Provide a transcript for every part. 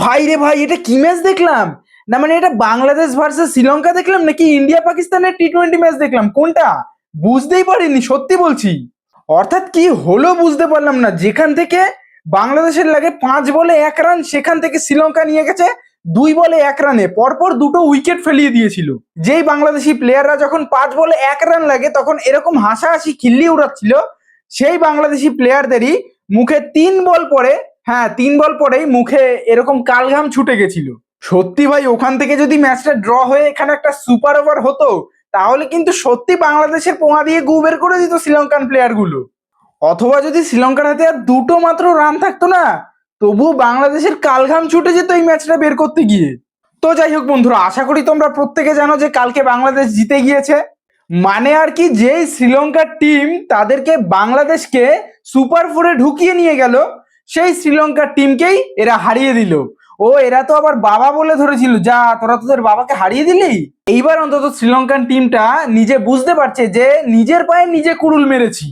ভাই রে ভাই, এটা কি ম্যাচ দেখলাম? না মানে এটা বাংলাদেশ ভার্সেস শ্রীলঙ্কা দেখলাম নাকি ইন্ডিয়া পাকিস্তানের টি টোয়েন্টি ম্যাচ দেখলাম? কোনটা? বুঝতেই পারিনি, সত্যি বলছি। অর্থাৎ কি হলো বুঝতে পারলাম না। যেখান থেকে বাংলাদেশের লাগে পাঁচ বলে এক রান সেখান থেকে শ্রীলঙ্কা নিয়ে গেছে দুই বলে এক রানে পরপর দুটো উইকেট ফেলিয়ে দিয়েছিল। যেই বাংলাদেশি প্লেয়াররা যখন পাঁচ বলে এক রান লাগে, তখন এরকম হাসাহাসি খিল্লি উড়াচ্ছিল, সেই বাংলাদেশি প্লেয়ারদেরই মুখে তিন বল পরে হ্যাঁ তিন বল পরেই মুখে এরকম কালঘাম ছুটে গেছিল। সত্যি ভাই, ওখান থেকে যদি ম্যাচটা ড্র হয়ে এখানে একটা সুপার ওভার হতো, তাহলে কিন্তু সত্যি বাংলাদেশের পোঙা দিয়ে গু বের করে দিত শ্রীলঙ্কান প্লেয়ারগুলো অথবা যদি শ্রীলঙ্কার হাতে আর দুটো মাত্র রান থাকতো না, তবুও বাংলাদেশের কালঘাম ছুটে যেত এই ম্যাচটা বের করতে গিয়ে। তো যাই হোক বন্ধুরা, আশা করি তোমরা প্রত্যেকে জানো যে কালকে বাংলাদেশ জিতে গিয়েছে। মানে আর কি, যেই শ্রীলঙ্কার টিম তাদেরকে বাংলাদেশকে সুপার ফোরে ঢুকিয়ে নিয়ে গেল সেই শ্রীলঙ্কার টিমকেই এরা হারিয়ে দিল। ও, এরা তো আবার বাবা বলে ধরেছিল। যা, তোরা তোদের বাবাকে হারিয়ে দিলি? এইবার অন্তত শ্রীলঙ্কান টিমটা নিজে বুঝতে পারছে যে নিজের পায়ে নিজে কুড়ুল মেরেছি।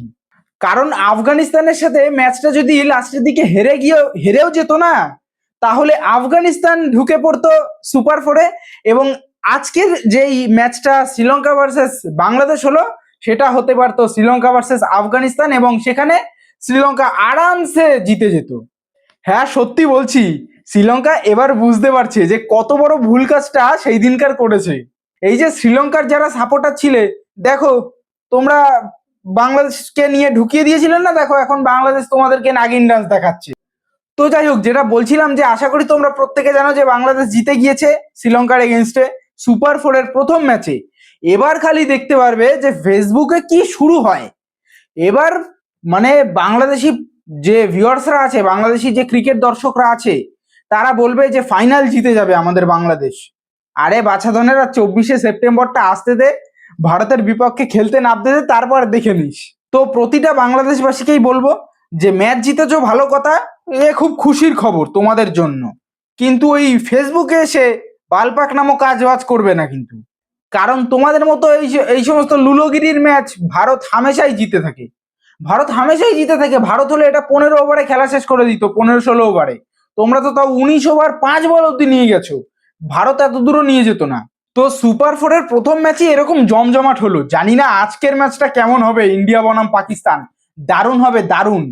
কারণ আফগানিস্তানের সাথে ম্যাচটা যদি লাস্টের দিকে হেরে গিয়ে, হেরেও যেত না, তাহলে আফগানিস্তান ঢুকে পড়তো সুপার ফোরে এবং আজকের যেই ম্যাচটা শ্রীলঙ্কা ভার্সেস বাংলাদেশ হলো, সেটা হতে পারতো শ্রীলঙ্কা ভার্সেস আফগানিস্তান এবং সেখানে শ্রীলঙ্কা আরামসে জিতে যেত। হ্যাঁ সত্যি বলছি, শ্রীলঙ্কা এবার বুঝতে পারছে যে কত বড় ভুল কাজটা সেই দিনকার করেছে। এই যে শ্রীলঙ্কার যারা সাপোর্টার ছিলে, দেখো, তোমরা বাংলাদেশকে নিয়ে ঢুকিয়ে দিয়েছিলেন না? দেখো, এখন বাংলাদেশ তোমাদেরকে নাগিন ডান্স দেখাচ্ছে। তো যাই হোক, যেটা বলছিলাম যে আশা করি তোমরা প্রত্যেকে জানো যে বাংলাদেশ জিতে গিয়েছে শ্রীলঙ্কার এগেনস্টে সুপার ফোরের প্রথম ম্যাচে এবার খালি দেখতে পারবে যে ফেসবুকে কি শুরু হয়। এবার মানে বাংলাদেশি যে ভিউয়ার্সরা আছে, বাংলাদেশি যে ক্রিকেট দর্শকরা আছে, তারা বলবে যে ফাইনাল জিতে যাবে আমাদের বাংলাদেশ। আরে বাছাধনেরা চব্বিশে সেপ্টেম্বরটা আসতে দে, ভারতের বিপক্ষে খেলতে নামতে দে, তারপর দেখে নিস। তো প্রতিটা বাংলাদেশবাসীকেই বলব যে ম্যাচ জিতেছো ভালো কথা, এ খুব খুশির খবর তোমাদের জন্য। কিন্তু ওই ফেসবুকে এসে বালপাক নামক কাজ বাজ করবে না কিন্তু। কারণ তোমাদের মতো এই এই সমস্ত লুলোগিরির ম্যাচ ভারত হামেশাই জিতে থাকে। ভারত হামেশাই জিতে থাকে। ভারত হলে এটা পনেরো ওভারে খেলা শেষ করে দিত, পনেরো ষোলো ওভারে। তোমরা তো তাও উনিশ ওভার পাঁচ বল অব্দি নিয়ে গেছো। ভারত এত দূরও নিয়ে যেত না। তো সুপার ফোরের প্রথম ম্যাচে এরকম জমজমাট হলো। জানি না আজকের ম্যাচটা কেমন হবে, ইন্ডিয়া বনাম পাকিস্তান। দারুণ হবে, দারুণ।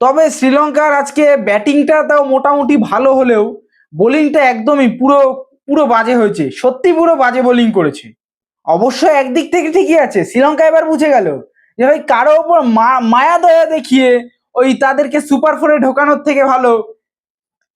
তবে শ্রীলঙ্কার আজকে ব্যাটিংটা তাও মোটামুটি ভালো হলেও বোলিংটা একদমই পুরো পুরো বাজে হয়েছে। সত্যি পুরো বাজে বোলিং করেছে। অবশ্য একদিক থেকে ঠিকই আছে। শ্রীলঙ্কা এবার বুঝে গেল। যে ভাই কারও ওপর মায়া দয়া দেখিয়ে ওই তাদেরকে সুপার ফোরে ঢোকানোর থেকে ভালো।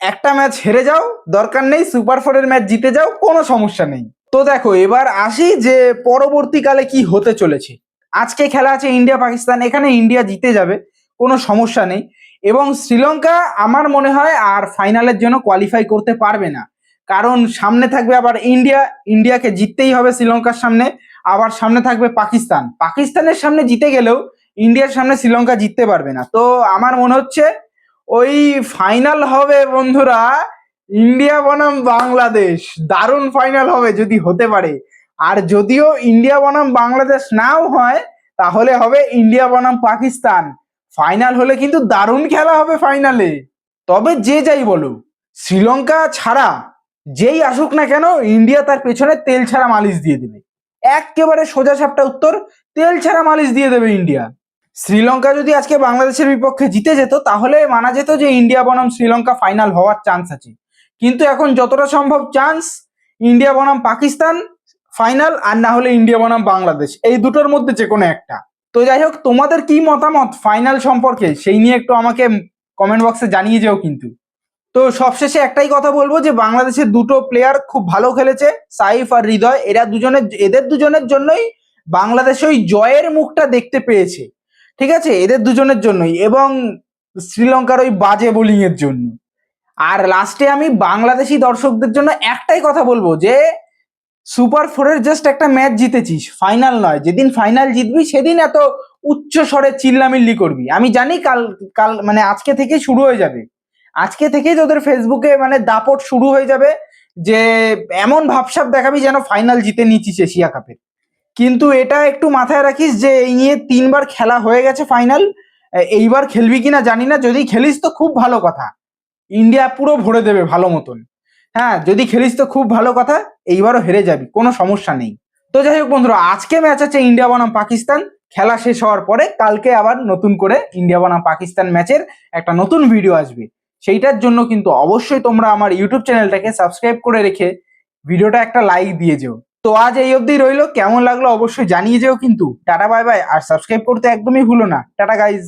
একটা ম্যাচ হেরে যাও, দরকার নেই সুপার ফোরের ম্যাচ জিতে যাও, কোনো সমস্যা নেই। তো দেখো, এবার আসি যে পরবর্তীকালে কি হতে চলেছে। আজকে খেলা আছে ইন্ডিয়া পাকিস্তান এখানে ইন্ডিয়া জিতে যাবে, কোনো সমস্যা নেই। এবং শ্রীলঙ্কা আমার মনে হয় আর ফাইনালের জন্য কোয়ালিফাই করতে পারবে না। কারণ সামনে থাকবে আবার ইন্ডিয়া, ইন্ডিয়াকে জিততেই হবে শ্রীলঙ্কার সামনে, আবার সামনে থাকবে পাকিস্তান। পাকিস্তানের সামনে জিতে গেলেও ইন্ডিয়ার সামনে শ্রীলঙ্কা জিততে পারবে না। তো আমার মনে হচ্ছে ওই ফাইনাল হবে বন্ধুরা ইন্ডিয়া বনাম বাংলাদেশ। দারুণ ফাইনাল হবে যদি হতে পারে। আর যদিও ইন্ডিয়া বনাম বাংলাদেশ নাও হয়, তাহলে হবে ইন্ডিয়া বনাম পাকিস্তান। ফাইনাল হলে কিন্তু দারুণ খেলা হবে ফাইনালে তবে যে যাই বলো শ্রীলঙ্কা ছাড়া যেই আসুক না কেন ইন্ডিয়া তার পেছনে তেল ছাড়া মালিশ দিয়ে দেবে। একেবারে সোজা সাপটা উত্তর, তেল ছাড়া মালিশ দিয়ে দেবে ইন্ডিয়া শ্রীলঙ্কা যদি আজকে বাংলাদেশের বিপক্ষে জিতে যেত, তাহলে মানা যেত যে ইন্ডিয়া বনাম শ্রীলঙ্কা ফাইনাল হওয়ার চান্স আছে। কিন্তু এখন যতটা সম্ভব চান্স ইন্ডিয়া বনাম পাকিস্তান ফাইনাল আর না হলে ইন্ডিয়া বনাম বাংলাদেশ। এই দুটোর মধ্যে যে কোনো একটা। তো যাই হোক, তোমাদের কি মতামত ফাইনাল সম্পর্কে? সেই নিয়ে একটু আমাকে কমেন্ট বক্সে জানিয়ে যেও কিন্তু। তো সবশেষে একটাই কথা বলব যে বাংলাদেশের দুটো প্লেয়ার খুব ভালো খেলেছে, সাইফ আর হৃদয়। এরা দুজনের, এদের দুজনের জন্যই বাংলাদেশ ওই জয়ের মুখটা দেখতে পেয়েছে। ঠিক আছে? এদের দুজনের জন্যই। এবং শ্রীলঙ্কার ওই বাজে বোলিং এর জন্য। আর লাস্টে আমি বাংলাদেশি দর্শকদের জন্য একটাই কথা বলব যে সুপার ফোরের জাস্ট একটা ম্যাচ জিতেছিস ফাইনাল নয়। যেদিন ফাইনাল জিতবি, সেদিন এত উচ্চ স্বরে চিল্লামিল্লি করবি। আমি জানি কাল কাল মানে আজকে থেকে শুরু হয়ে যাবে। আজকে থেকেই তোদের ফেসবুকে মানে দাপট শুরু হয়ে যাবে যে এমন ভাবসাব দেখাবি যেন ফাইনাল জিতে নিয়েছিস এশিয়া কাপের কিন্তু এটা একটু মাথায় রাখিস যে এই নিয়ে তিনবার খেলা হয়ে গেছে ফাইনাল এইবার খেলবি কিনা জানি না, যদি খেলিস তো খুব ভালো কথা। ইন্ডিয়া পুরো ভরে দেবে ভালো মতন। হ্যাঁ যদি খেলিস তো খুব ভালো কথা, এইবারও হেরে যাবি, কোনো সমস্যা নেই। তো যাই হোক বন্ধুরা, আজকে ম্যাচ আছে ইন্ডিয়া বনাম পাকিস্তান। খেলা শেষ হওয়ার পরে কালকে আবার নতুন করে ইন্ডিয়া বনাম পাকিস্তান ম্যাচের একটা নতুন ভিডিও আসবে। সেইটার জন্য কিন্তু অবশ্যই তোমরা আমার ইউটিউব চ্যানেলটাকে সাবস্ক্রাইব করে রেখে ভিডিওটা একটা লাইক দিয়ে যেও। তো আজ এই অবধি রইল। কেমন লাগল অবশ্যই জানিয়ে যেও কিন্তু। টাটা বাই বাই আর সাবস্ক্রাইব করতে একদমই ভুলো না। Tata guys